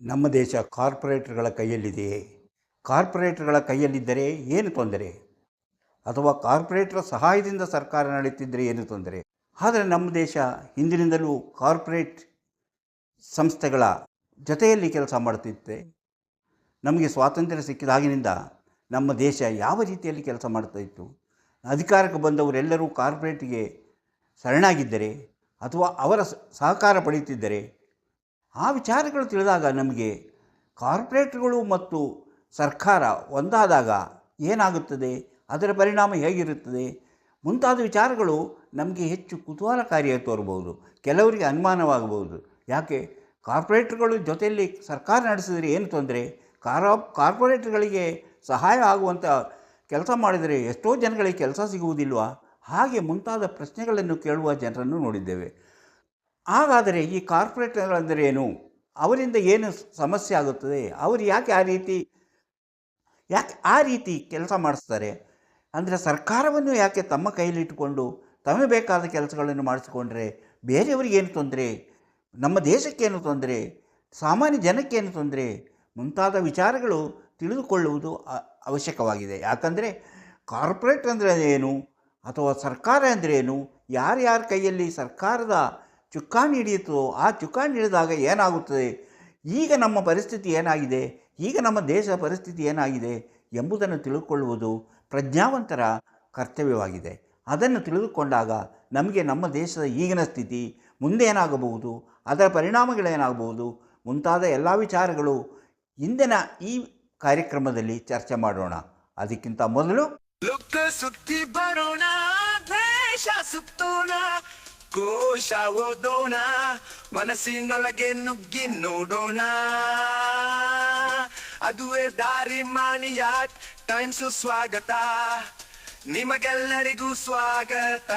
ನಮ್ಮ ದೇಶ ಕಾರ್ಪೊರೇಟ್ಗಳ ಕೈಯಲ್ಲಿದೆಯೇ? ಕಾರ್ಪೊರೇಟ್ಗಳ ಕೈಯಲ್ಲಿದ್ದರೆ ಏನು ತೊಂದರೆ? ಅಥವಾ ಕಾರ್ಪೊರೇಟ್ರ ಸಹಾಯದಿಂದ ಸರ್ಕಾರ ನಡೀತಿದ್ದರೆ ಏನು ತೊಂದರೆ? ಆದರೆ ನಮ್ಮ ದೇಶ ಹಿಂದಿನಿಂದಲೂ ಕಾರ್ಪೊರೇಟ್ ಸಂಸ್ಥೆಗಳ ಜೊತೆಯಲ್ಲಿ ಕೆಲಸ ಮಾಡುತ್ತಿತ್ತೆ. ನಮಗೆ ಸ್ವಾತಂತ್ರ್ಯ ಸಿಕ್ಕಿದಾಗಿನಿಂದ ನಮ್ಮ ದೇಶ ಯಾವ ರೀತಿಯಲ್ಲಿ ಕೆಲಸ ಮಾಡ್ತಾ ಇತ್ತು ಅಧಿಕಾರಕ್ಕೆ ಬಂದವರೆಲ್ಲರೂ ಕಾರ್ಪೊರೇಟ್ಗೆ ಶರಣಾಗಿದ್ದರೆ ಅಥವಾ ಅವರ ಸಹಕಾರ ಪಡೆಯುತ್ತಿದ್ದರೆ ಆ ವಿಚಾರಗಳು ತಿಳಿದಾಗ ನಮಗೆ ಕಾರ್ಪೊರೇಟ್ಗಳು ಮತ್ತು ಸರ್ಕಾರ ಒಂದಾದಾಗ ಏನಾಗುತ್ತದೆ, ಅದರ ಪರಿಣಾಮ ಹೇಗಿರುತ್ತದೆ ಮುಂತಾದ ವಿಚಾರಗಳು ನಮಗೆ ಹೆಚ್ಚು ಕುತೂಹಲಕಾರಿಯಾಗಿ ತೋರಬಹುದು, ಕೆಲವರಿಗೆ ಅನುಮಾನವಾಗಬಹುದು. ಯಾಕೆ? ಕಾರ್ಪೊರೇಟ್ಗಳು ಜೊತೆಯಲ್ಲಿ ಸರ್ಕಾರ ನಡೆಸಿದರೆ ಏನು ತೊಂದರೆ? ಕಾರ್ ಕಾರ್ಪೊರೇಟ್ಗಳಿಗೆ ಸಹಾಯ ಆಗುವಂಥ ಕೆಲಸ ಮಾಡಿದರೆ ಎಷ್ಟೋ ಜನಗಳಿಗೆ ಕೆಲಸ ಸಿಗುವುದಿಲ್ವಾ? ಹಾಗೆ ಮುಂತಾದ ಪ್ರಶ್ನೆಗಳನ್ನು ಕೇಳುವ ಜನರನ್ನು ನೋಡಿದ್ದೇವೆ. ಹಾಗಾದರೆ ಈ ಕಾರ್ಪೊರೇಟ್ಗಳಂದರೆ ಏನು ಅವರಿಂದ ಏನು ಸಮಸ್ಯೆ ಆಗುತ್ತದೆ? ಅವರು ಯಾಕೆ ಆ ರೀತಿ, ಯಾಕೆ ಆ ರೀತಿ ಕೆಲಸ ಮಾಡಿಸ್ತಾರೆ? ಅಂದರೆ ಸರ್ಕಾರವನ್ನು ಯಾಕೆ ತಮ್ಮ ಕೈಯಲ್ಲಿಟ್ಟುಕೊಂಡು ತಮಗೆ ಬೇಕಾದ ಕೆಲಸಗಳನ್ನು ಮಾಡಿಸಿಕೊಂಡ್ರೆ ಬೇರೆಯವರಿಗೇನು ತೊಂದರೆ? ನಮ್ಮ ದೇಶಕ್ಕೇನು ತೊಂದರೆ? ಸಾಮಾನ್ಯ ಜನಕ್ಕೇನು ತೊಂದರೆ? ಮುಂತಾದ ವಿಚಾರಗಳು ತಿಳಿದುಕೊಳ್ಳುವುದು ಅವಶ್ಯಕವಾಗಿದೆ. ಯಾಕಂದರೆ ಕಾರ್ಪೊರೇಟ್ ಅಂದರೆ ಏನು ಅಥವಾ ಸರ್ಕಾರ ಅಂದರೆ ಏನು ಯಾರ್ಯಾರ ಕೈಯಲ್ಲಿ ಸರ್ಕಾರದ ಚುಕ್ಕಾಣಿ ಹಿಡಿಯಿತು. ಆ ಚುಕ್ಕಾಣಿ ಹಿಡಿದಾಗ ಏನಾಗುತ್ತದೆ? ಈಗ ನಮ್ಮ ಪರಿಸ್ಥಿತಿ ಏನಾಗಿದೆ? ಈಗ ನಮ್ಮ ದೇಶ ಪರಿಸ್ಥಿತಿ ಏನಾಗಿದೆ? ಎಂಬುದನ್ನು ತಿಳಿದುಕೊಳ್ಳುವುದು ಪ್ರಜ್ಞಾವಂತರ ಕರ್ತವ್ಯವಾಗಿದೆ. ಅದನ್ನು ತಿಳಿದುಕೊಂಡಾಗ ನಮಗೆ ನಮ್ಮ ದೇಶದ ಈಗಿನ ಸ್ಥಿತಿ, ಮುಂದೆ ಏನಾಗಬಹುದು? ಅದರ ಪರಿಣಾಮಗಳೇನಾಗಬಹುದು ಮುಂತಾದ ಎಲ್ಲ ವಿಚಾರಗಳು ಇಂದಿನ ಈ ಕಾರ್ಯಕ್ರಮದಲ್ಲಿ ಚರ್ಚೆ ಮಾಡೋಣ. ಅದಕ್ಕಿಂತ ಮೊದಲು ಸುತ್ತಿ ಬರೋಣ ಕೋಶ ಓದೋಣ ಮನಸ್ಸಿನೊಳಗೆ ನುಗ್ಗಿ ನೋಡೋಣ. ಅದುವೇ ದಾರಿ ಮಾಣಿಯ ಟೈಮ್ಸ್ ಸ್ವಾಗತ. ನಿಮಗೆಲ್ಲರಿಗೂ ಸ್ವಾಗತ.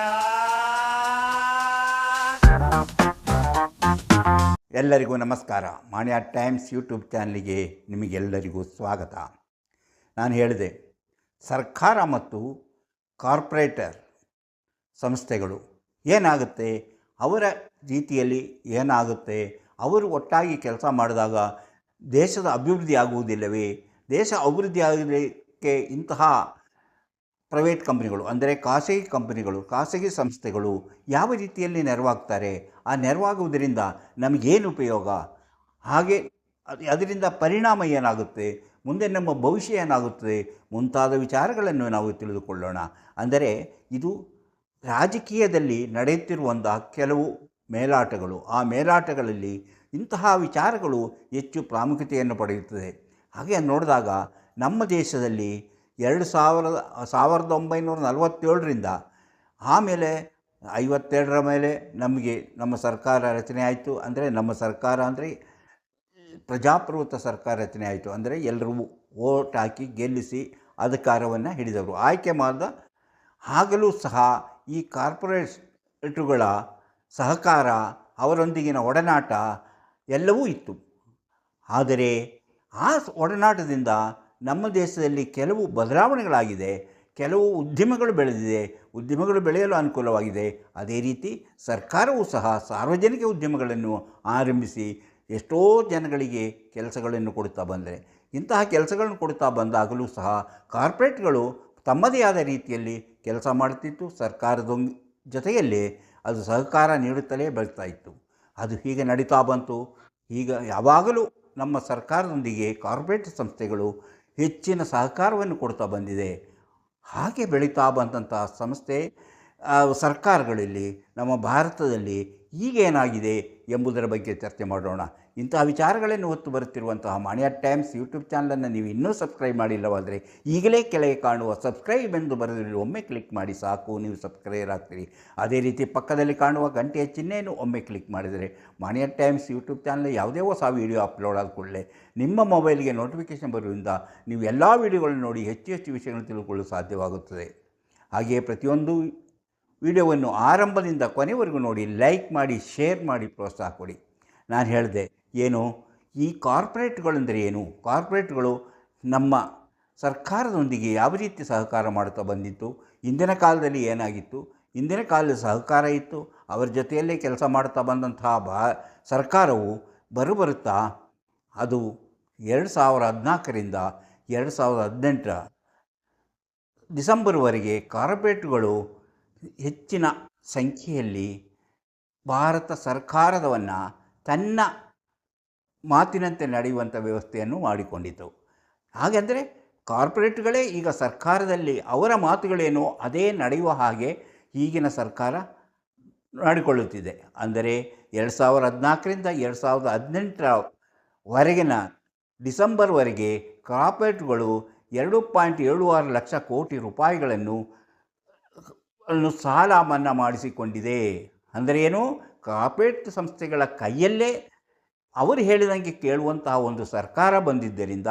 ಎಲ್ಲರಿಗೂ ನಮಸ್ಕಾರ. ಮಾಣಿಯ ಟೈಮ್ಸ್ ಯೂಟ್ಯೂಬ್ ಚಾನಲ್ಗೆ ನಿಮಗೆಲ್ಲರಿಗೂ ಸ್ವಾಗತ. ನಾನು ಹೇಳಿದೆ, ಸರ್ಕಾರ ಮತ್ತು ಕಾರ್ಪೊರೇಟರ್ ಸಂಸ್ಥೆಗಳು ಏನಾಗುತ್ತೆ? ಅವರ ರೀತಿಯಲ್ಲಿ ಏನಾಗುತ್ತೆ? ಅವರು ಒಟ್ಟಾಗಿ ಕೆಲಸ ಮಾಡಿದಾಗ ದೇಶದ ಅಭಿವೃದ್ಧಿ ಆಗುವುದಿಲ್ಲವೇ? ದೇಶ ಅಭಿವೃದ್ಧಿ ಆಗಲಿಕ್ಕೆ ಇಂತಹ ಪ್ರೈವೇಟ್ ಕಂಪ್ನಿಗಳು ಅಂದರೆ ಖಾಸಗಿ ಕಂಪನಿಗಳು ಖಾಸಗಿ ಸಂಸ್ಥೆಗಳು ಯಾವ ರೀತಿಯಲ್ಲಿ ನೆರವಾಗ್ತಾರೆ? ಆ ನೆರವಾಗುವುದರಿಂದ ನಮಗೇನು ಉಪಯೋಗ? ಹಾಗೆ ಅದ್- ಅದರಿಂದ ಪರಿಣಾಮ ಏನಾಗುತ್ತೆ? ಮುಂದೆ ನಮ್ಮ ಭವಿಷ್ಯ ಏನಾಗುತ್ತದೆ? ಮುಂತಾದ ವಿಚಾರಗಳನ್ನು ನಾವು ತಿಳಿದುಕೊಳ್ಳೋಣ. ಅಂದರೆ ಇದು ರಾಜಕೀಯದಲ್ಲಿ ನಡೆಯುತ್ತಿರುವಂತಹ ಕೆಲವು ಮೇಲಾಟಗಳು, ಆ ಮೇಲಾಟಗಳಲ್ಲಿ ಇಂತಹ ವಿಚಾರಗಳು ಹೆಚ್ಚು ಪ್ರಾಮುಖ್ಯತೆಯನ್ನು ಪಡೆಯುತ್ತದೆ. ಹಾಗೆ ನೋಡಿದಾಗ ನಮ್ಮ ದೇಶದಲ್ಲಿ ಎರಡು ಸಾವಿರದ ಸಾವಿರದ ಒಂಬೈನೂರ ನಲವತ್ತೇಳರಿಂದ ಆಮೇಲೆ ಐವತ್ತೆರಡರ ಮೇಲೆ ನಮಗೆ ನಮ್ಮ ಸರ್ಕಾರ ರಚನೆ ಆಯಿತು. ಅಂದರೆ ನಮ್ಮ ಸರ್ಕಾರ ಅಂದರೆ ಪ್ರಜಾಪ್ರಭುತ್ವ ಸರ್ಕಾರ ರಚನೆ ಆಯಿತು. ಅಂದರೆ ಎಲ್ಲರೂ ಓಟ್ ಹಾಕಿ ಗೆಲ್ಲಿಸಿ ಅಧಿಕಾರವನ್ನು ಹಿಡಿದವರು. ಆಯ್ಕೆ ಮಾಡಿದ ಆಗಲೂ ಸಹ ಈ ಕಾರ್ಪೊರೇಟ್ಗಳ ಸಹಕಾರ, ಅವರೊಂದಿಗಿನ ಒಡನಾಟ ಎಲ್ಲವೂ ಇತ್ತು. ಆದರೆ ಆ ಒಡನಾಟದಿಂದ ನಮ್ಮ ದೇಶದಲ್ಲಿ ಕೆಲವು ಬದಲಾವಣೆಗಳಾಗಿದೆ, ಕೆಲವು ಉದ್ಯಮಗಳು ಬೆಳೆದಿದೆ, ಉದ್ಯಮಗಳು ಬೆಳೆಯಲು ಅನುಕೂಲವಾಗಿದೆ. ಅದೇ ರೀತಿ ಸರ್ಕಾರವೂ ಸಹ ಸಾರ್ವಜನಿಕ ಉದ್ಯಮಗಳನ್ನು ಆರಂಭಿಸಿ ಎಷ್ಟೋ ಜನಗಳಿಗೆ ಕೆಲಸಗಳನ್ನು ಕೊಡುತ್ತಾ ಬಂದರೆ. ಇಂತಹ ಕೆಲಸಗಳನ್ನು ಕೊಡುತ್ತಾ ಬಂದಾಗಲೂ ಸಹ ಕಾರ್ಪೊರೇಟ್ಗಳು ತಮ್ಮದೇ ಆದ ರೀತಿಯಲ್ಲಿ ಕೆಲಸ ಮಾಡುತ್ತಿತ್ತು ಸರ್ಕಾರದ ಜೊತೆಯಲ್ಲಿ ಅದು ಸಹಕಾರ ನೀಡುತ್ತಲೇ ಬೆಳೀತಾ ಇತ್ತು. ಅದು ಹೀಗೆ ನಡೀತಾ ಬಂತು. ಈಗ ಯಾವಾಗಲೂ ನಮ್ಮ ಸರ್ಕಾರದೊಂದಿಗೆ ಕಾರ್ಪೊರೇಟ್ ಸಂಸ್ಥೆಗಳು ಹೆಚ್ಚಿನ ಸಹಕಾರವನ್ನು ಕೊಡ್ತಾ ಬಂದಿದೆ. ಹಾಗೆ ಬೆಳೀತಾ ಬಂದಂಥ ಸಂಸ್ಥೆ ಸರ್ಕಾರಗಳಲ್ಲಿ, ನಮ್ಮ ಭಾರತದಲ್ಲಿ ಈಗ ಏನಾಗಿದೆ ಎಂಬುದರ ಬಗ್ಗೆ ಚರ್ಚೆ ಮಾಡೋಣ. ಇಂತಹ ವಿಚಾರಗಳನ್ನು ಹೊತ್ತು ಬರುತ್ತಿರುವಂತಹ ಮಾಣಿಯ ಟೈಮ್ಸ್ ಯೂಟ್ಯೂಬ್ ಚಾನಲನ್ನು ನೀವು ಇನ್ನೂ ಸಬ್ಸ್ಕ್ರೈಬ್ ಮಾಡಿಲ್ಲವಾದರೆ ಈಗಲೇ ಕೆಳಗೆ ಕಾಣುವ ಸಬ್ಸ್ಕ್ರೈಬ್ ಎಂದು ಬರೆದಿರಲಿ ಒಮ್ಮೆ ಕ್ಲಿಕ್ ಮಾಡಿ ಸಾಕು, ನೀವು ಸಬ್ಸ್ಕ್ರೈಬರ್ ಆಗ್ತೀರಿ. ಅದೇ ರೀತಿ ಪಕ್ಕದಲ್ಲಿ ಕಾಣುವ ಗಂಟೆಯ ಚಿಹ್ನೆಯನ್ನು ಒಮ್ಮೆ ಕ್ಲಿಕ್ ಮಾಡಿದರೆ ಮಾಣಿಯ ಟೈಮ್ಸ್ ಯೂಟ್ಯೂಬ್ ಚಾನಲ್ ಯಾವುದೇ ಹೊಸ ವೀಡಿಯೋ ಅಪ್ಲೋಡ್ ಆದ ಕೂಡಲೇ ನಿಮ್ಮ ಮೊಬೈಲ್ಗೆ ನೋಟಿಫಿಕೇಷನ್ ಬರುವುದರಿಂದ ನೀವು ಎಲ್ಲ ವೀಡಿಯೋಗಳನ್ನು ನೋಡಿ ಹೆಚ್ಚು ಹೆಚ್ಚು ವಿಷಯಗಳನ್ನು ತಿಳ್ಕೊಳ್ಳಲು ಸಾಧ್ಯವಾಗುತ್ತದೆ. ಹಾಗೆಯೇ ಪ್ರತಿಯೊಂದು ವಿಡಿಯೋವನ್ನು ಆರಂಭದಿಂದ ಕೊನೆವರೆಗೂ ನೋಡಿ, ಲೈಕ್ ಮಾಡಿ, ಶೇರ್ ಮಾಡಿ ಪ್ರೋತ್ಸಾಹ ಕೊಡಿ. ನಾನು ಹೇಳಿದೆ ಏನು? ಈ ಕಾರ್ಪೊರೇಟ್ಗಳೆಂದರೆ ಏನು? ಕಾರ್ಪೊರೇಟ್ಗಳು ನಮ್ಮ ಸರ್ಕಾರದೊಂದಿಗೆ ಯಾವ ರೀತಿ ಸಹಕಾರ ಮಾಡುತ್ತಾ ಬಂದಿತ್ತು? ಇಂದಿನ ಕಾಲದಲ್ಲಿ ಏನಾಗಿತ್ತು? ಇಂದಿನ ಕಾಲದ ಸಹಕಾರ ಇತ್ತು. ಅವರ ಜೊತೆಯಲ್ಲೇ ಕೆಲಸ ಮಾಡ್ತಾ ಬಂದಂತಹ ಬಾ ಸರ್ಕಾರವು ಬರುಬರುತ್ತಾ ಅದು ಎರಡು ಸಾವಿರ ಹದಿನಾಲ್ಕರಿಂದ ಎರಡು ಸಾವಿರದ ಹದಿನೆಂಟರ ಡಿಸೆಂಬರ್ವರೆಗೆ ಕಾರ್ಪೊರೇಟ್ಗಳು ಹೆಚ್ಚಿನ ಸಂಖ್ಯೆಯಲ್ಲಿ ಭಾರತ ಸರ್ಕಾರದವನ್ನು ತನ್ನ ಮಾತಿನಂತೆ ನಡೆಯುವಂಥ ವ್ಯವಸ್ಥೆಯನ್ನು ಮಾಡಿಕೊಂಡಿತು ಹಾಗೆಂದರೆ ಕಾರ್ಪೊರೇಟ್ಗಳೇ ಈಗ ಸರ್ಕಾರದಲ್ಲಿ ಅವರ ಮಾತುಗಳೇನು ಅದೇ ನಡೆಯುವ ಹಾಗೆ ಈಗಿನ ಸರ್ಕಾರ ಮಾಡಿಕೊಳ್ಳುತ್ತಿದೆ. ಅಂದರೆ ಎರಡು ಸಾವಿರದ ಹದಿನಾಲ್ಕರಿಂದ ಎರಡು ಸಾವಿರದ ಹದಿನೆಂಟರವರೆಗಿನ ಡಿಸೆಂಬರ್ವರೆಗೆ ಕಾರ್ಪೊರೇಟ್ಗಳು ಎರಡು ಪಾಯಿಂಟ್ ಏಳು ಆರು ಲಕ್ಷ ಕೋಟಿ ರೂಪಾಯಿಗಳನ್ನು ಸಾಲ ಮನ್ನಾ ಮಾಡಿಸಿಕೊಂಡಿದೆ. ಅಂದರೆ ಏನು? ಕಾರ್ಪೊರೇಟ್ ಸಂಸ್ಥೆಗಳ ಕೈಯಲ್ಲೇ ಅವರು ಹೇಳಿದಂಗೆ ಕೇಳುವಂತಹ ಒಂದು ಸರ್ಕಾರ ಬಂದಿದ್ದರಿಂದ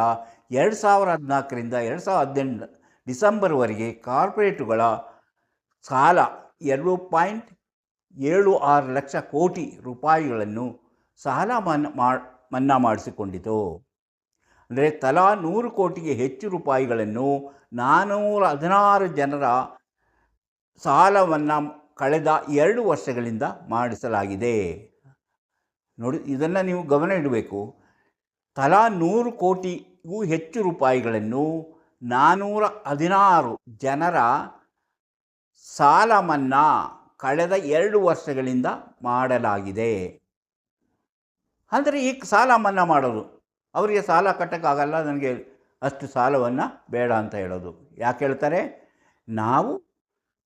ಎರಡು ಸಾವಿರ ಹದಿನಾಲ್ಕರಿಂದ ಎರಡು ಸಾವಿರದ ಹದಿನೆಂಟು ಡಿಸೆಂಬರ್ವರೆಗೆ ಕಾರ್ಪೊರೇಟುಗಳ ಸಾಲ ಎರಡು ಪಾಯಿಂಟ್ ಏಳು ಆರು ಲಕ್ಷ ಕೋಟಿ ರೂಪಾಯಿಗಳನ್ನು ಸಾಲ ಮನ್ನಾ ಮನ್ನಾ ಮಾಡಿಸಿಕೊಂಡಿತು. ಅಂದರೆ ತಲಾ ನೂರು ಕೋಟಿಗೆ ಹೆಚ್ಚು ರೂಪಾಯಿಗಳನ್ನು ನಾನ್ನೂರ ಹದಿನಾರು ಜನರ ಸಾಲವನ್ನು ಕಳೆದ ಎರಡು ವರ್ಷಗಳಿಂದ ಮಾಡಿಸಲಾಗಿದೆ. ನೋಡಿ, ಇದನ್ನು ನೀವು ಗಮನ ಇಡಬೇಕು. ತಲಾ ನೂರು ಕೋಟಿಗೂ ಹೆಚ್ಚು ರೂಪಾಯಿಗಳನ್ನು ನಾನ್ನೂರ ಹದಿನಾರು ಜನರ ಸಾಲ ಮನ್ನಾ ಕಳೆದ ಎರಡು ವರ್ಷಗಳಿಂದ ಮಾಡಲಾಗಿದೆ. ಅಂದರೆ ಈ ಸಾಲ ಮನ್ನಾ ಮಾಡೋದು, ಅವರಿಗೆ ಸಾಲ ಕಟ್ಟೋಕ್ಕಾಗಲ್ಲ, ನನಗೆ ಅಷ್ಟು ಸಾಲವನ್ನು ಬೇಡ ಅಂತ ಹೇಳೋದು. ಯಾಕೆ ಹೇಳ್ತಾರೆ? ನಾವು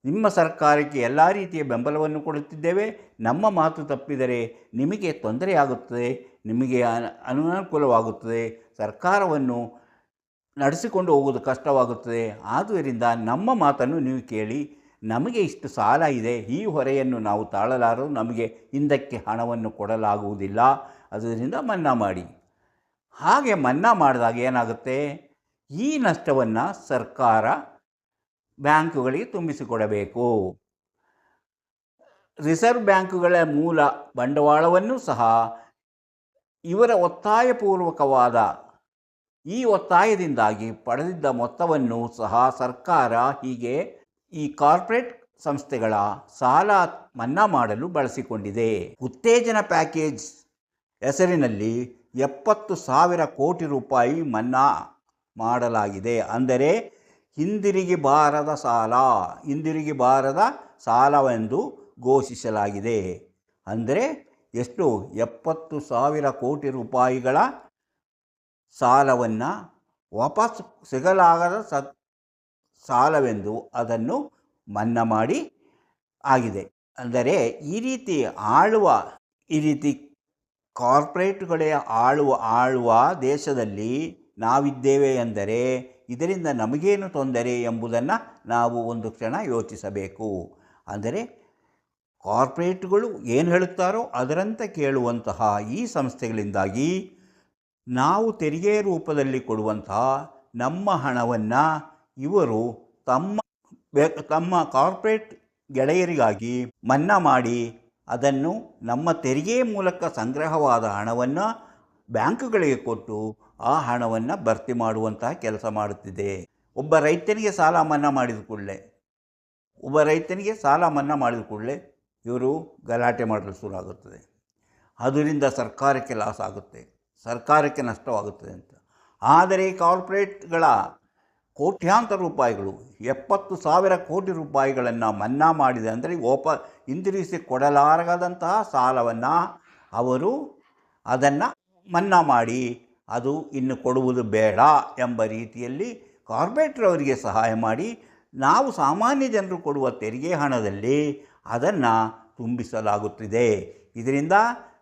ನಿಮ್ಮ ಸರ್ಕಾರಕ್ಕೆ ಎಲ್ಲ ರೀತಿಯ ಬೆಂಬಲವನ್ನು ಕೊಡುತ್ತಿದ್ದೇವೆ. ನಮ್ಮ ಮಾತು ತಪ್ಪಿದರೆ ನಿಮಗೆ ತೊಂದರೆಯಾಗುತ್ತದೆ, ನಿಮಗೆ ಅನ ಅನನುಕೂಲವಾಗುತ್ತದೆ ಸರ್ಕಾರವನ್ನು ನಡೆಸಿಕೊಂಡು ಹೋಗುವುದು ಕಷ್ಟವಾಗುತ್ತದೆ. ಆದುದರಿಂದ ನಮ್ಮ ಮಾತನ್ನು ನೀವು ಕೇಳಿ, ನಮಗೆ ಇಷ್ಟು ಸಾಲ ಇದೆ, ಈ ಹೊರೆಯನ್ನು ನಾವು ತಾಳಲಾರದು, ನಮಗೆ ಹಿಂದಕ್ಕೆ ಹಣವನ್ನು ಕೊಡಲಾಗುವುದಿಲ್ಲ. ಅದರಿಂದ ಮನ್ನಾ ಮಾಡಿ. ಹಾಗೆ ಮನ್ನಾ ಮಾಡಿದಾಗ ಏನಾಗುತ್ತೆ? ಈ ನಷ್ಟವನ್ನು ಸರ್ಕಾರ ಬ್ಯಾಂಕುಗಳಿಗೆ ತುಂಬಿಸಿಕೊಡಬೇಕು. ರಿಸರ್ವ್ ಬ್ಯಾಂಕುಗಳ ಮೂಲ ಬಂಡವಾಳವನ್ನು ಸಹ ಇವರ ಒತ್ತಾಯಪೂರ್ವಕವಾದ ಈ ಒತ್ತಾಯದಿಂದಾಗಿ ಪಡೆದಿದ್ದ ಮೊತ್ತವನ್ನು ಸಹ ಸರ್ಕಾರ ಹೀಗೆ ಈ ಕಾರ್ಪೊರೇಟ್ ಸಂಸ್ಥೆಗಳ ಸಾಲ ಮನ್ನಾ ಮಾಡಲು ಬಳಸಿಕೊಂಡಿದೆ. ಉತ್ತೇಜನ ಪ್ಯಾಕೇಜ್ ಹೆಸರಿನಲ್ಲಿ ಎಪ್ಪತ್ತು ಸಾವಿರ ಕೋಟಿ ರೂಪಾಯಿ ಮನ್ನಾ ಮಾಡಲಾಗಿದೆ. ಅಂದರೆ ಹಿಂದಿರುಗಿ ಬಾರದ ಸಾಲ ಹಿಂದಿರುಗಿ ಬಾರದ ಸಾಲವೆಂದು ಘೋಷಿಸಲಾಗಿದೆ. ಅಂದರೆ ಎಷ್ಟು? ಎಪ್ಪತ್ತು ಸಾವಿರ ಕೋಟಿ ರೂಪಾಯಿಗಳ ಸಾಲವನ್ನು ವಾಪಸ್ ಸಿಗಲಾಗದ ಸ ಸಾಲವೆಂದು ಅದನ್ನು ಮನ್ನಾ ಮಾಡಿ ಆಗಿದೆ. ಅಂದರೆ ಈ ರೀತಿ ಆಳುವ, ಈ ರೀತಿ ಕಾರ್ಪೊರೇಟ್ಗಳೇ ಆಳುವ ಆಳುವ ದೇಶದಲ್ಲಿ ನಾವಿದ್ದೇವೆ ಎಂದರೆ ಇದರಿಂದ ನಮಗೇನು ತೊಂದರೆ ಎಂಬುದನ್ನು ನಾವು ಒಂದು ಕ್ಷಣ ಯೋಚಿಸಬೇಕು. ಅಂದರೆ ಕಾರ್ಪೊರೇಟ್ಗಳು ಏನು ಹೇಳುತ್ತಾರೋ ಅದರಂತೆ ಕೇಳುವಂತಹ ಈ ಸಂಸ್ಥೆಗಳಿಂದಾಗಿ ನಾವು ತೆರಿಗೆ ರೂಪದಲ್ಲಿ ಕೊಡುವಂತಹ ನಮ್ಮ ಹಣವನ್ನು ಇವರು ತಮ್ಮ ತಮ್ಮ ಕಾರ್ಪೊರೇಟ್ ಗೆಳೆಯರಿಗಾಗಿ ಮನ್ನಾ ಮಾಡಿ ಅದನ್ನು ನಮ್ಮ ತೆರಿಗೆ ಮೂಲಕ ಸಂಗ್ರಹವಾದ ಹಣವನ್ನು ಬ್ಯಾಂಕುಗಳಿಗೆ ಕೊಟ್ಟು ಆ ಹಣವನ್ನು ಭರ್ತಿ ಮಾಡುವಂತಹ ಕೆಲಸ ಮಾಡುತ್ತಿದೆ. ಒಬ್ಬ ರೈತನಿಗೆ ಸಾಲ ಮನ್ನಾ ಮಾಡಿದ ಕೂಡಲೇ, ಒಬ್ಬ ರೈತನಿಗೆ ಸಾಲ ಮನ್ನಾ ಮಾಡಿದ ಕೂಡಲೇ ಇವರು ಗಲಾಟೆ ಮಾಡಲು ಶುರುವಾಗುತ್ತದೆ. ಅದರಿಂದ ಸರ್ಕಾರಕ್ಕೆ ಲಾಸ್ ಆಗುತ್ತೆ, ಸರ್ಕಾರಕ್ಕೆ ನಷ್ಟವಾಗುತ್ತದೆ ಅಂತ. ಆದರೆ ಕಾರ್ಪೊರೇಟ್ಗಳ ಕೋಟ್ಯಾಂತರ ರೂಪಾಯಿಗಳು, ಎಪ್ಪತ್ತು ಸಾವಿರ ಕೋಟಿ ರೂಪಾಯಿಗಳನ್ನು ಮನ್ನಾ ಮಾಡಿದೆ ಅಂದರೆ ಓಪ ಹಿಂದಿರುಗಿಸಿ ಕೊಡಲಾರದಂತಹ ಸಾಲವನ್ನು ಅವರು ಅದನ್ನು ಮನ್ನಾ ಮಾಡಿ ಅದು ಇನ್ನು ಕೊಡುವುದು ಬೇಡ ಎಂಬ ರೀತಿಯಲ್ಲಿ ಕಾರ್ಪೊರೇಟ್ರವರಿಗೆ ಸಹಾಯ ಮಾಡಿ ನಾವು ಸಾಮಾನ್ಯ ಜನರು ಕೊಡುವ ತೆರಿಗೆ ಹಣದಲ್ಲಿ ಅದನ್ನು ತುಂಬಿಸಲಾಗುತ್ತಿದೆ. ಇದರಿಂದ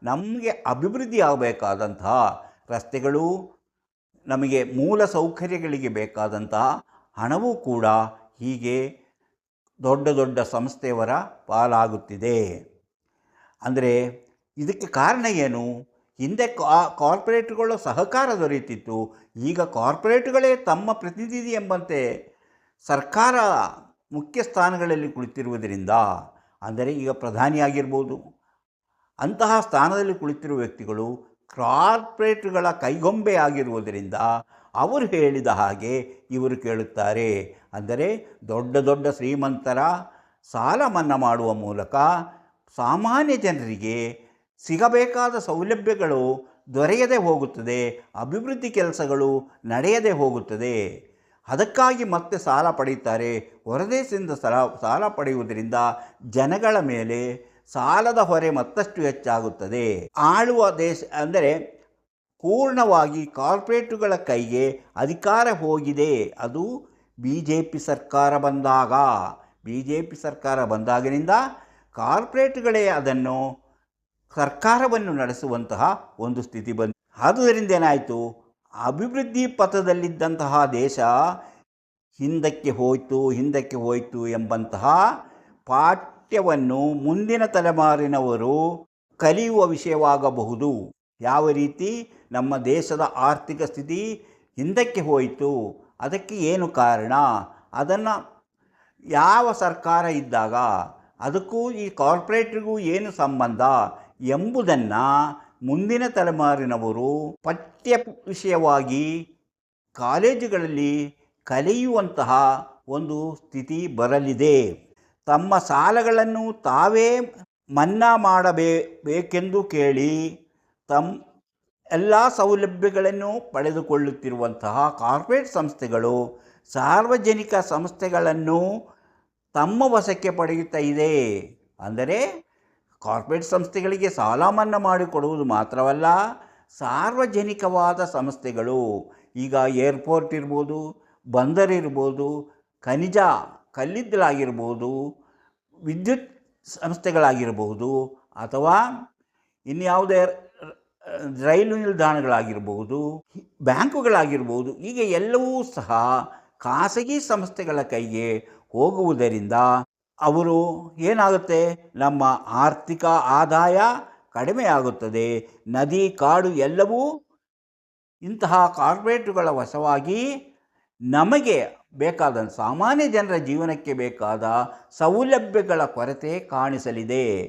ನಮಗೆ ಅಭಿವೃದ್ಧಿ ಆಗಬೇಕಾದಂತಹ ರಸ್ತೆಗಳು, ನಮಗೆ ಮೂಲ ಸೌಕರ್ಯಗಳಿಗೆ ಬೇಕಾದಂತಹ ಹಣವೂ ಕೂಡ ಹೀಗೆ ದೊಡ್ಡ ದೊಡ್ಡ ಸಂಸ್ಥೆಯವರ ಪಾಲಾಗುತ್ತಿದೆ. ಅಂದರೆ ಇದಕ್ಕೆ ಕಾರಣ ಏನು? ಹಿಂದೆ ಕಾರ್ಪೊರೇಟ್ಗಳ ಸಹಕಾರ ದೊರೆಯುತ್ತಿತ್ತು. ಈಗ ಕಾರ್ಪೊರೇಟ್ಗಳೇ ತಮ್ಮ ಪ್ರತಿನಿಧಿ ಎಂಬಂತೆ ಸರ್ಕಾರ ಮುಖ್ಯ ಸ್ಥಾನಗಳಲ್ಲಿ ಕುಳಿತಿರುವುದರಿಂದ, ಅಂದರೆ ಈಗ ಪ್ರಧಾನಿಯಾಗಿರ್ಬೋದು ಅಂತಹ ಸ್ಥಾನದಲ್ಲಿ ಕುಳಿತಿರುವ ವ್ಯಕ್ತಿಗಳು ಕಾರ್ಪೊರೇಟ್ಗಳ ಕೈಗೊಂಬೆ ಆಗಿರುವುದರಿಂದ ಅವರು ಹೇಳಿದ ಹಾಗೆ ಇವರು ಕೇಳುತ್ತಾರೆ. ಅಂದರೆ ದೊಡ್ಡ ದೊಡ್ಡ ಶ್ರೀಮಂತರ ಸಾಲ ಮನ್ನಾ ಮಾಡುವ ಮೂಲಕ ಸಾಮಾನ್ಯ ಜನರಿಗೆ ಸಿಗಬೇಕಾದ ಸೌಲಭ್ಯಗಳು ದೊರೆಯದೆ ಹೋಗುತ್ತದೆ, ಅಭಿವೃದ್ಧಿ ಕೆಲಸಗಳು ನಡೆಯದೆ ಹೋಗುತ್ತದೆ. ಅದಕ್ಕಾಗಿ ಮತ್ತೆ ಸಾಲ ಪಡೆಯುತ್ತಾರೆ. ಹೊರದೇಶದಿಂದ ಸಾಲ ಸಾಲ ಪಡೆಯುವುದರಿಂದ ಜನಗಳ ಮೇಲೆ ಸಾಲದ ಹೊರೆ ಮತ್ತಷ್ಟು ಹೆಚ್ಚಾಗುತ್ತದೆ. ಆಳುವ ದೇಶ, ಅಂದರೆ ಪೂರ್ಣವಾಗಿ ಕಾರ್ಪೊರೇಟುಗಳ ಕೈಗೆ ಅಧಿಕಾರ ಹೋಗಿದೆ. ಅದು ಬಿ ಜೆ ಪಿ ಸರ್ಕಾರ ಬಂದಾಗ. ಬಿ ಜೆ ಪಿ ಸರ್ಕಾರ ಬಂದಾಗಿನಿಂದ ಕಾರ್ಪೊರೇಟ್ಗಳೇ ಅದನ್ನು ಸರ್ಕಾರವನ್ನು ನಡೆಸುವಂತಹ ಒಂದು ಸ್ಥಿತಿ ಬಂದಿದೆ ಆದುದರಿಂದ ಏನಾಯಿತು? ಅಭಿವೃದ್ಧಿ ಪಥದಲ್ಲಿದ್ದಂತಹ ದೇಶ ಹಿಂದಕ್ಕೆ ಹೋಯಿತು ಹಿಂದಕ್ಕೆ ಹೋಯಿತು ಎಂಬಂತಹ ಪಾಠ್ಯವನ್ನು ಮುಂದಿನ ತಲೆಮಾರಿನವರು ಕಲಿಯುವ ವಿಷಯವಾಗಬಹುದು. ಯಾವ ರೀತಿ? ನಮ್ಮ ದೇಶದ ಆರ್ಥಿಕ ಸ್ಥಿತಿ ಹಿಂದಕ್ಕೆ ಹೋಯಿತು. ಅದಕ್ಕೆ ಏನು ಕಾರಣ? ಅದನ್ನು ಯಾವ ಸರ್ಕಾರ ಇದ್ದಾಗ ಅದಕ್ಕೂ ಈ ಕಾರ್ಪೊರೇಟ್ರಿಗೂ ಏನು ಸಂಬಂಧ? ಎಂಬುದನ್ನು ಮುಂದಿನ ತಲೆಮಾರಿನವರು ಪಠ್ಯ ವಿಷಯವಾಗಿ ಕಾಲೇಜುಗಳಲ್ಲಿ ಕಲಿಯುವಂತಹ ಒಂದು ಸ್ಥಿತಿ ಬರಲಿದೆ. ತಮ್ಮ ಸಾಲಗಳನ್ನು ತಾವೇ ಮನ್ನಾ ಮಾಡಬೇ, ಬೇಕೆಂದು ಕೇಳಿ ತಮ್ಮ ಎಲ್ಲ ಸೌಲಭ್ಯಗಳನ್ನು ಪಡೆದುಕೊಳ್ಳುತ್ತಿರುವಂತಹ ಕಾರ್ಪೊರೇಟ್ ಸಂಸ್ಥೆಗಳು ಸಾರ್ವಜನಿಕ ಸಂಸ್ಥೆಗಳನ್ನು ತಮ್ಮ ವಶಕ್ಕೆ ಪಡೆಯುತ್ತಾ ಇದೆ. ಅಂದರೆ ಕಾರ್ಪೊರೇಟ್ ಸಂಸ್ಥೆಗಳಿಗೆ ಸಾಲ ಮನ್ನಾ ಮಾಡಿಕೊಡುವುದು ಮಾತ್ರವಲ್ಲ, ಸಾರ್ವಜನಿಕವಾದ ಸಂಸ್ಥೆಗಳು, ಈಗ ಏರ್ಪೋರ್ಟ್ ಇರ್ಬೋದು, ಬಂದರ್ ಇರ್ಬೋದು, ಖನಿಜ ಕಲ್ಲಿದ್ದಲಾಗಿರ್ಬೋದು, ವಿದ್ಯುತ್ ಸಂಸ್ಥೆಗಳಾಗಿರಬಹುದು ಅಥವಾ ಇನ್ಯಾವುದೇ ರೈಲು ನಿಲ್ದಾಣಗಳಾಗಿರ್ಬೋದು, ಬ್ಯಾಂಕುಗಳಾಗಿರ್ಬೋದು ಈಗ ಎಲ್ಲವೂ ಸಹ ಖಾಸಗಿ ಸಂಸ್ಥೆಗಳ ಕೈಗೆ ಹೋಗುವುದರಿಂದ ಅವರು ಏನಾಗುತ್ತೆ? ನಮ್ಮ ಆರ್ಥಿಕ ಆದಾಯ ಕಡಿಮೆಯಾಗುತ್ತದೆ. ನದಿ, ಕಾಡು ಎಲ್ಲವೂ ಇಂತಹ ಕಾರ್ಪೊರೇಟ್ಗಳ ವಶವಾಗಿ ನಮಗೆ ಬೇಕಾದ ಸಾಮಾನ್ಯ ಜನರ ಜೀವನಕ್ಕೆ ಬೇಕಾದ ಸೌಲಭ್ಯಗಳ ಕೊರತೆ ಕಾಣಿಸಲಿದೆ.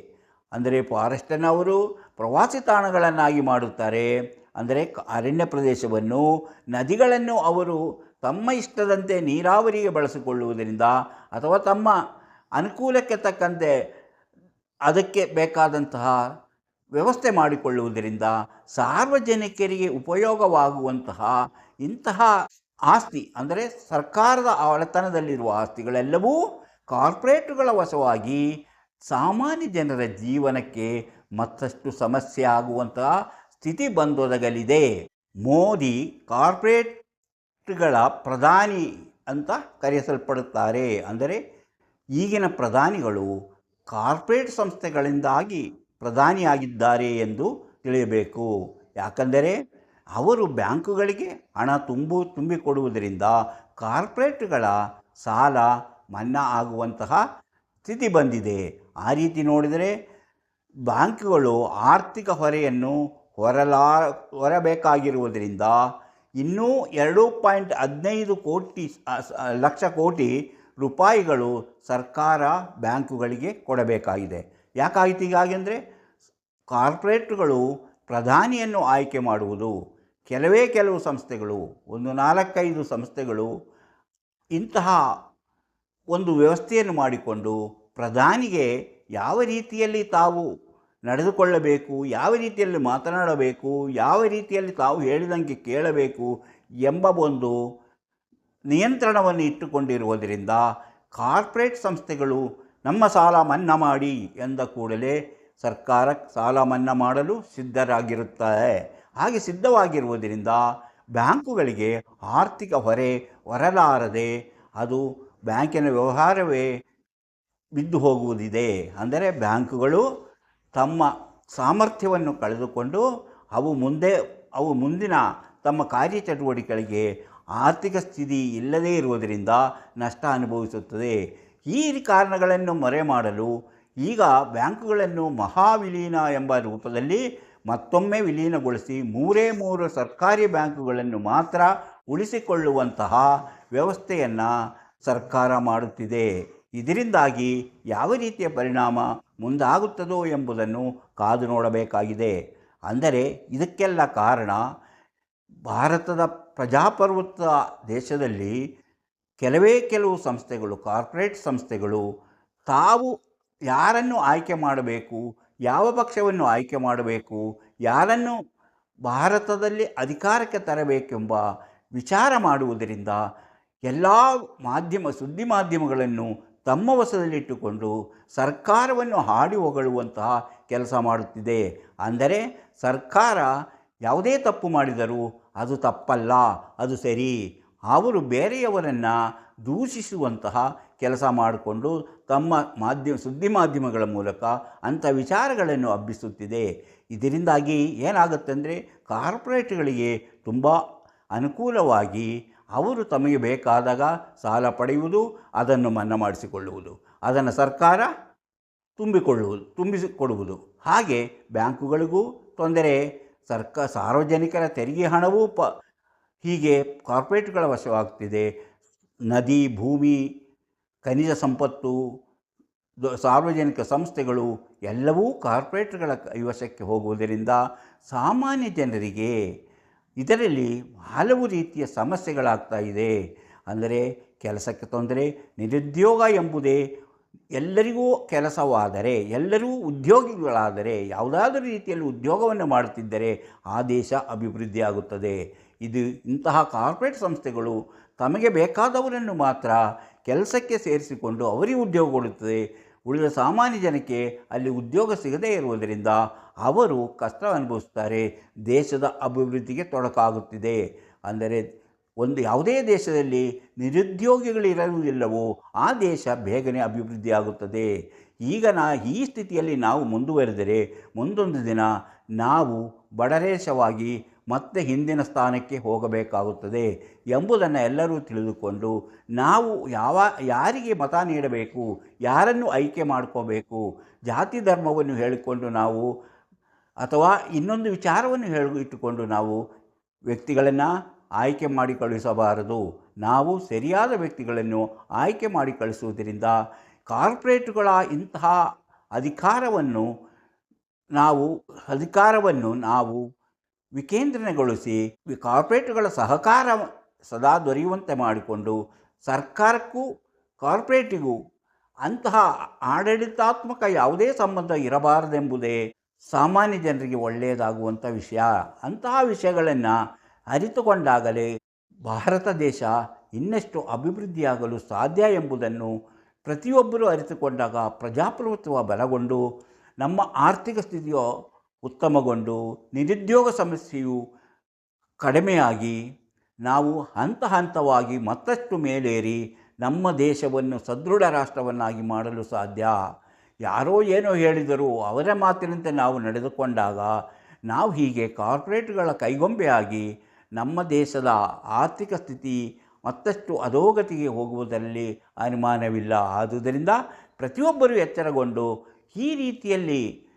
ಅಂದರೆ ಫಾರೆಸ್ಟನ್ನವರು ಪ್ರವಾಸಿ ತಾಣಗಳನ್ನಾಗಿ ಮಾಡುತ್ತಾರೆ. ಅಂದರೆ ಅರಣ್ಯ ಪ್ರದೇಶವನ್ನು, ನದಿಗಳನ್ನು ಅವರು ತಮ್ಮ ಇಷ್ಟದಂತೆ ನೀರಾವರಿಗೆ ಬಳಸಿಕೊಳ್ಳುವುದರಿಂದ ಅಥವಾ ತಮ್ಮ ಅನುಕೂಲಕ್ಕೆ ತಕ್ಕಂತೆ ಅದಕ್ಕೆ ಬೇಕಾದಂತಹ ವ್ಯವಸ್ಥೆ ಮಾಡಿಕೊಳ್ಳುವುದರಿಂದ ಸಾರ್ವಜನಿಕರಿಗೆ ಉಪಯೋಗವಾಗುವಂತಹ ಇಂತಹ ಆಸ್ತಿ, ಅಂದರೆ ಸರ್ಕಾರದ ಒಳತನದಲ್ಲಿರುವ ಆಸ್ತಿಗಳೆಲ್ಲವೂ ಕಾರ್ಪೊರೇಟುಗಳ ವಶವಾಗಿ ಸಾಮಾನ್ಯ ಜನರ ಜೀವನಕ್ಕೆ ಮತ್ತಷ್ಟು ಸಮಸ್ಯೆ ಆಗುವಂತಹ ಸ್ಥಿತಿ ಬಂದೊದಗಲಿದೆ. ಮೋದಿ ಕಾರ್ಪೊರೇಟ್ಗಳ ಪ್ರಧಾನಿ ಅಂತ ಕರೆಯಲ್ಪಡುತ್ತಾರೆ. ಅಂದರೆ ಈಗಿನ ಪ್ರಧಾನಿಗಳು ಕಾರ್ಪೊರೇಟ್ ಸಂಸ್ಥೆಗಳಿಂದಾಗಿ ಪ್ರಧಾನಿಯಾಗಿದ್ದಾರೆ ಎಂದು ತಿಳಿಯಬೇಕು. ಯಾಕಂದರೆ ಅವರು ಬ್ಯಾಂಕುಗಳಿಗೆ ಹಣ ತುಂಬು, ತುಂಬಿಕೊಡುವುದರಿಂದ ಕಾರ್ಪೊರೇಟ್ಗಳ ಸಾಲ ಮನ್ನಾ ಆಗುವಂತಹ ಸ್ಥಿತಿ ಬಂದಿದೆ. ಆ ರೀತಿ ನೋಡಿದರೆ ಬ್ಯಾಂಕುಗಳು ಆರ್ಥಿಕ ಹೊರೆಯನ್ನು ಹೊರಲಾ, ಹೊರಬೇಕಾಗಿರುವುದರಿಂದ ಇನ್ನೂ ಎರಡು ಪಾಯಿಂಟ್ ಹದಿನೈದು ಕೋಟಿ ಲಕ್ಷ ಕೋಟಿ ರೂಪಾಯಿಗಳು ಸರ್ಕಾರ ಬ್ಯಾಂಕುಗಳಿಗೆ ಕೊಡಬೇಕಾಗಿದೆ. ಯಾಕಾಯಿತು ಹೀಗಾಗಿ ಅಂದರೆ ಕಾರ್ಪೊರೇಟ್ಗಳು ಪ್ರಧಾನಿಯನ್ನು ಆಯ್ಕೆ ಮಾಡುವುದು. ಕೆಲವೇ ಕೆಲವು ಸಂಸ್ಥೆಗಳು, ಒಂದು ನಾಲ್ಕೈದು ಸಂಸ್ಥೆಗಳು ಇಂತಹ ಒಂದು ವ್ಯವಸ್ಥೆಯನ್ನು ಮಾಡಿಕೊಂಡು ಪ್ರಧಾನಿಗೆ ಯಾವ ರೀತಿಯಲ್ಲಿ ತಾವು ನಡೆದುಕೊಳ್ಳಬೇಕು, ಯಾವ ರೀತಿಯಲ್ಲಿ ಮಾತನಾಡಬೇಕು, ಯಾವ ರೀತಿಯಲ್ಲಿ ತಾವು ಹೇಳಿದಂಗೆ ಕೇಳಬೇಕು ಎಂಬ ಒಂದು ನಿಯಂತ್ರಣವನ್ನು ಇಟ್ಟುಕೊಂಡಿರುವುದರಿಂದ ಕಾರ್ಪೊರೇಟ್ ಸಂಸ್ಥೆಗಳು ನಮ್ಮ ಸಾಲ ಮನ್ನಾ ಮಾಡಿ ಎಂದ ಕೂಡಲೇ ಸರ್ಕಾರ ಸಾಲ ಮನ್ನಾ ಮಾಡಲು ಸಿದ್ಧರಾಗಿರುತ್ತಾರೆ. ಹಾಗೆ ಸಿದ್ಧವಾಗಿರುವುದರಿಂದ ಬ್ಯಾಂಕುಗಳಿಗೆ ಆರ್ಥಿಕ ಹೊರೆ ಹೊರಲಾರದೆ ಅದು ಬ್ಯಾಂಕಿನ ವ್ಯವಹಾರವೇ ಬಿದ್ದು ಹೋಗುವುದಿದೆ. ಅಂದರೆ ಬ್ಯಾಂಕುಗಳು ತಮ್ಮ ಸಾಮರ್ಥ್ಯವನ್ನು ಕಳೆದುಕೊಂಡು ಅವು ಮುಂದೆ, ಅವು ಮುಂದಿನ ತಮ್ಮ ಕಾರ್ಯಚಟುವಟಿಕೆಗಳಿಗೆ ಆರ್ಥಿಕ ಸ್ಥಿತಿ ಇಲ್ಲದೇ ಇರುವುದರಿಂದ ನಷ್ಟ ಅನುಭವಿಸುತ್ತದೆ. ಈ ಕಾರಣಗಳನ್ನು ಮರೆ ಮಾಡಲು ಈಗ ಬ್ಯಾಂಕುಗಳನ್ನು ಮಹಾವಿಲೀನ ಎಂಬ ರೂಪದಲ್ಲಿ ಮತ್ತೊಮ್ಮೆ ವಿಲೀನಗೊಳಿಸಿ ಮೂರೇ ಮೂರು ಸರ್ಕಾರಿ ಬ್ಯಾಂಕುಗಳನ್ನು ಮಾತ್ರ ಉಳಿಸಿಕೊಳ್ಳುವಂತಹ ವ್ಯವಸ್ಥೆಯನ್ನು ಸರ್ಕಾರ ಮಾಡುತ್ತಿದೆ. ಇದರಿಂದಾಗಿ ಯಾವ ರೀತಿಯ ಪರಿಣಾಮ ಮುಂದಾಗುತ್ತದೋ ಎಂಬುದನ್ನು ಕಾದು ನೋಡಬೇಕಾಗಿದೆ. ಅಂದರೆ ಇದಕ್ಕೆಲ್ಲ ಕಾರಣ ಭಾರತದ ಪ್ರಜಾಪ್ರಭುತ್ವ ದೇಶದಲ್ಲಿ ಕೆಲವೇ ಕೆಲವು ಸಂಸ್ಥೆಗಳು, ಕಾರ್ಪೊರೇಟ್ ಸಂಸ್ಥೆಗಳು ತಾವು ಯಾರನ್ನು ಆಯ್ಕೆ ಮಾಡಬೇಕು, ಯಾವ ಪಕ್ಷವನ್ನು ಆಯ್ಕೆ ಮಾಡಬೇಕು, ಯಾರನ್ನು ಭಾರತದಲ್ಲಿ ಅಧಿಕಾರಕ್ಕೆ ತರಬೇಕೆಂಬ ವಿಚಾರ ಮಾಡುವುದರಿಂದ ಎಲ್ಲ ಮಾಧ್ಯಮ, ಸುದ್ದಿ ಮಾಧ್ಯಮಗಳನ್ನು ತಮ್ಮ ವಶದಲ್ಲಿಟ್ಟುಕೊಂಡು ಸರ್ಕಾರವನ್ನು ಹಾಡಿ ಹೊಗಳುವಂತಹ ಕೆಲಸ ಮಾಡುತ್ತಿದೆ. ಅಂದರೆ ಸರ್ಕಾರ ಯಾವುದೇ ತಪ್ಪು ಮಾಡಿದರೂ ಅದು ತಪ್ಪಲ್ಲ, ಅದು ಸರಿ. ಅವರು ಬೇರೆಯವರನ್ನು ದೂಷಿಸುವಂತಹ ಕೆಲಸ ಮಾಡಿಕೊಂಡು ತಮ್ಮ ಮಾಧ್ಯಮ ಸುದ್ದಿ ಮಾಧ್ಯಮಗಳ ಮೂಲಕ ಅಂಥ ವಿಚಾರಗಳನ್ನು ಹಬ್ಬಿಸುತ್ತಿದೆ. ಇದರಿಂದಾಗಿ ಏನಾಗುತ್ತಂದರೆ ಕಾರ್ಪೊರೇಟ್ಗಳಿಗೆ ತುಂಬ ಅನುಕೂಲವಾಗಿ ಅವರು ತಮಗೆ ಬೇಕಾದಾಗ ಸಾಲ ಪಡೆಯುವುದು, ಅದನ್ನು ಮನ್ನಾ ಮಾಡಿಸಿಕೊಳ್ಳುವುದು, ಅದನ್ನು ಸರ್ಕಾರ ತುಂಬಿಕೊಳ್ಳುವುದು ತುಂಬಿಸಿಕೊಡುವುದು ಹಾಗೆ ಬ್ಯಾಂಕುಗಳಿಗೂ ತೊಂದರೆ ಸರ್ಕ ಸಾರ್ವಜನಿಕರ ತೆರಿಗೆ ಹಣವೂ ಪ ಹೀಗೆ ಕಾರ್ಪೊರೇಟ್ಗಳ ವಶವಾಗ್ತಿದೆ. ನದಿ, ಭೂಮಿ, ಖನಿಜ ಸಂಪತ್ತು ಸಾರ್ವಜನಿಕ ಸಂಸ್ಥೆಗಳು ಎಲ್ಲವೂ ಕಾರ್ಪೊರೇಟ್ಗಳ ಕೈವಶಕ್ಕೆ ಹೋಗುವುದರಿಂದ ಸಾಮಾನ್ಯ ಜನರಿಗೆ ಇದರಲ್ಲಿ ಹಲವು ರೀತಿಯ ಸಮಸ್ಯೆಗಳಾಗ್ತಾ ಇದೆ. ಅಂದರೆ ಕೆಲಸಕ್ಕೆ ತೊಂದರೆ, ನಿರುದ್ಯೋಗ ಎಂಬುದೇ ಎಲ್ಲರಿಗೂ ಕೆಲಸವಾದರೆ, ಎಲ್ಲರೂ ಉದ್ಯೋಗಿಗಳಾದರೆ, ಯಾವುದಾದರೂ ರೀತಿಯಲ್ಲಿ ಉದ್ಯೋಗವನ್ನು ಮಾಡುತ್ತಿದ್ದರೆ ಆ ದೇಶ ಅಭಿವೃದ್ಧಿಯಾಗುತ್ತದೆ ಇದು ಇಂತಹ ಕಾರ್ಪೊರೇಟ್ ಸಂಸ್ಥೆಗಳು ತಮಗೆ ಬೇಕಾದವರನ್ನು ಮಾತ್ರ ಕೆಲಸಕ್ಕೆ ಸೇರಿಸಿಕೊಂಡು ಅವರಿಗೆ ಉದ್ಯೋಗ ಕೊಡುತ್ತದೆ. ಉಳಿದ ಸಾಮಾನ್ಯ ಜನಕ್ಕೆ ಅಲ್ಲಿ ಉದ್ಯೋಗ ಸಿಗದೇ ಇರುವುದರಿಂದ ಅವರು ಕಷ್ಟ ಅನುಭವಿಸ್ತಾರೆ ದೇಶದ ಅಭಿವೃದ್ಧಿಗೆ ತೊಡಕಾಗುತ್ತಿದೆ. ಅಂದರೆ ಒಂದು ಯಾವುದೇ ದೇಶದಲ್ಲಿ ನಿರುದ್ಯೋಗಿಗಳಿರುವುದಿಲ್ಲವೋ ಆ ದೇಶ ಬೇಗನೆ ಅಭಿವೃದ್ಧಿಯಾಗುತ್ತದೆ. ಈಗ ನಾ ಈ ಸ್ಥಿತಿಯಲ್ಲಿ ನಾವು ಮುಂದುವರೆದರೆ ಮುಂದೊಂದು ದಿನ ನಾವು ಬಡರೇಶವಾಗಿ ಮತ್ತೆ ಹಿಂದಿನ ಸ್ಥಾನಕ್ಕೆ ಹೋಗಬೇಕಾಗುತ್ತದೆ ಎಂಬುದನ್ನು ಎಲ್ಲರೂ ತಿಳಿದುಕೊಂಡು ನಾವು ಯಾವ ಯಾರಿಗೆ ಮತ ನೀಡಬೇಕು, ಯಾರನ್ನು ಆಯ್ಕೆ ಮಾಡ್ಕೋಬೇಕು, ಜಾತಿ ಧರ್ಮವನ್ನು ಹೇಳಿಕೊಂಡು ನಾವು ಅಥವಾ ಇನ್ನೊಂದು ವಿಚಾರವನ್ನು ಹೇಳಿ ಇಟ್ಟುಕೊಂಡು ನಾವು ವ್ಯಕ್ತಿಗಳನ್ನು ಆಯ್ಕೆ ಮಾಡಿ ಕಳುಹಿಸಬಾರದು. ನಾವು ಸರಿಯಾದ ವ್ಯಕ್ತಿಗಳನ್ನು ಆಯ್ಕೆ ಮಾಡಿ ಕಳಿಸುವುದರಿಂದ ಕಾರ್ಪೊರೇಟ್ಗಳ ಇಂತಹ ಅಧಿಕಾರವನ್ನು ನಾವು ಅಧಿಕಾರವನ್ನು ನಾವು ವಿಕೇಂದ್ರಗೊಳಿಸಿ ಕಾರ್ಪೊರೇಟ್ಗಳ ಸಹಕಾರ ಸದಾ ದೊರೆಯುವಂತೆ ಮಾಡಿಕೊಂಡು ಸರ್ಕಾರಕ್ಕೂ ಕಾರ್ಪೊರೇಟಿಗೂ ಅಂತಹ ಆಡಳಿತಾತ್ಮಕ ಯಾವುದೇ ಸಂಬಂಧ ಇರಬಾರದೆಂಬುದೇ ಸಾಮಾನ್ಯ ಜನರಿಗೆ ಒಳ್ಳೆಯದಾಗುವಂಥ ವಿಷಯ. ಅಂತಹ ವಿಷಯಗಳನ್ನು ಅರಿತುಕೊಂಡಾಗಲೇ ಭಾರತ ದೇಶ ಇನ್ನಷ್ಟು ಅಭಿವೃದ್ಧಿಯಾಗಲು ಸಾಧ್ಯ ಎಂಬುದನ್ನು ಪ್ರತಿಯೊಬ್ಬರೂ ಅರಿತುಕೊಂಡಾಗ ಪ್ರಜಾಪ್ರಭುತ್ವ ಬಲಗೊಂಡು, ನಮ್ಮ ಆರ್ಥಿಕ ಸ್ಥಿತಿಯು ಉತ್ತಮಗೊಂಡು, ನಿರುದ್ಯೋಗ ಸಮಸ್ಯೆಯು ಕಡಿಮೆಯಾಗಿ, ನಾವು ಹಂತ ಹಂತವಾಗಿ ಮತ್ತಷ್ಟು ಮೇಲೇರಿ ನಮ್ಮ ದೇಶವನ್ನು ಸದೃಢ ರಾಷ್ಟ್ರವನ್ನಾಗಿ ಮಾಡಲು ಸಾಧ್ಯ. ಯಾರೋ ಏನೋ ಹೇಳಿದರೂ ಅವರ ಮಾತಿನಂತೆ ನಾವು ನಡೆದುಕೊಂಡಾಗ ನಾವು ಹೀಗೆ ಕಾರ್ಪೊರೇಟ್ಗಳ ಕೈಗೊಂಬೆಯಾಗಿ ನಮ್ಮ ದೇಶದ ಆರ್ಥಿಕ ಸ್ಥಿತಿ ಮತ್ತಷ್ಟು ಅಧೋಗತಿಗೆ ಹೋಗುವುದರಲ್ಲಿ ಅನುಮಾನವಿಲ್ಲ. ಆದುದರಿಂದ ಪ್ರತಿಯೊಬ್ಬರೂ ಎಚ್ಚರಗೊಂಡು ಈ ರೀತಿಯಲ್ಲಿ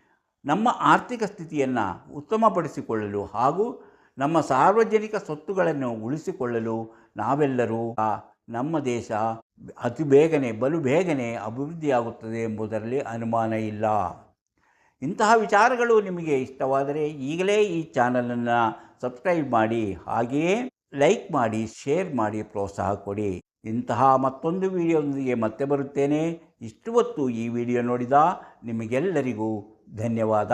ನಮ್ಮ ಆರ್ಥಿಕ ಸ್ಥಿತಿಯನ್ನು ಉತ್ತಮಪಡಿಸಿಕೊಳ್ಳಲು ಹಾಗೂ ನಮ್ಮ ಸಾರ್ವಜನಿಕ ಸ್ವತ್ತುಗಳನ್ನು ಉಳಿಸಿಕೊಳ್ಳಲು ನಾವೆಲ್ಲರೂ ನಮ್ಮ ದೇಶ ಅತಿ ಬೇಗನೆ, ಬಲು ಬೇಗನೆ ಅಭಿವೃದ್ಧಿಯಾಗುತ್ತದೆ ಎಂಬುದರಲ್ಲಿ ಅನುಮಾನ ಇಲ್ಲ. ಇಂತಹ ವಿಚಾರಗಳು ನಿಮಗೆ ಇಷ್ಟವಾದರೆ ಈಗಲೇ ಈ ಚಾನಲನ್ನು ಸಬ್ಸ್ಕ್ರೈಬ್ ಮಾಡಿ ಹಾಗೆಯೇ ಲೈಕ್ ಮಾಡಿ, ಶೇರ್ ಮಾಡಿ ಪ್ರೋತ್ಸಾಹ ಕೊಡಿ. ಇಂತಹ ಮತ್ತೊಂದು ವಿಡಿಯೋದೊಂದಿಗೆ ಮತ್ತೆ ಬರುತ್ತೇನೆ. ಇಷ್ಟು ಹೊತ್ತು ಈ ವಿಡಿಯೋ ನೋಡಿದ ನಿಮಗೆಲ್ಲರಿಗೂ ಧನ್ಯವಾದ.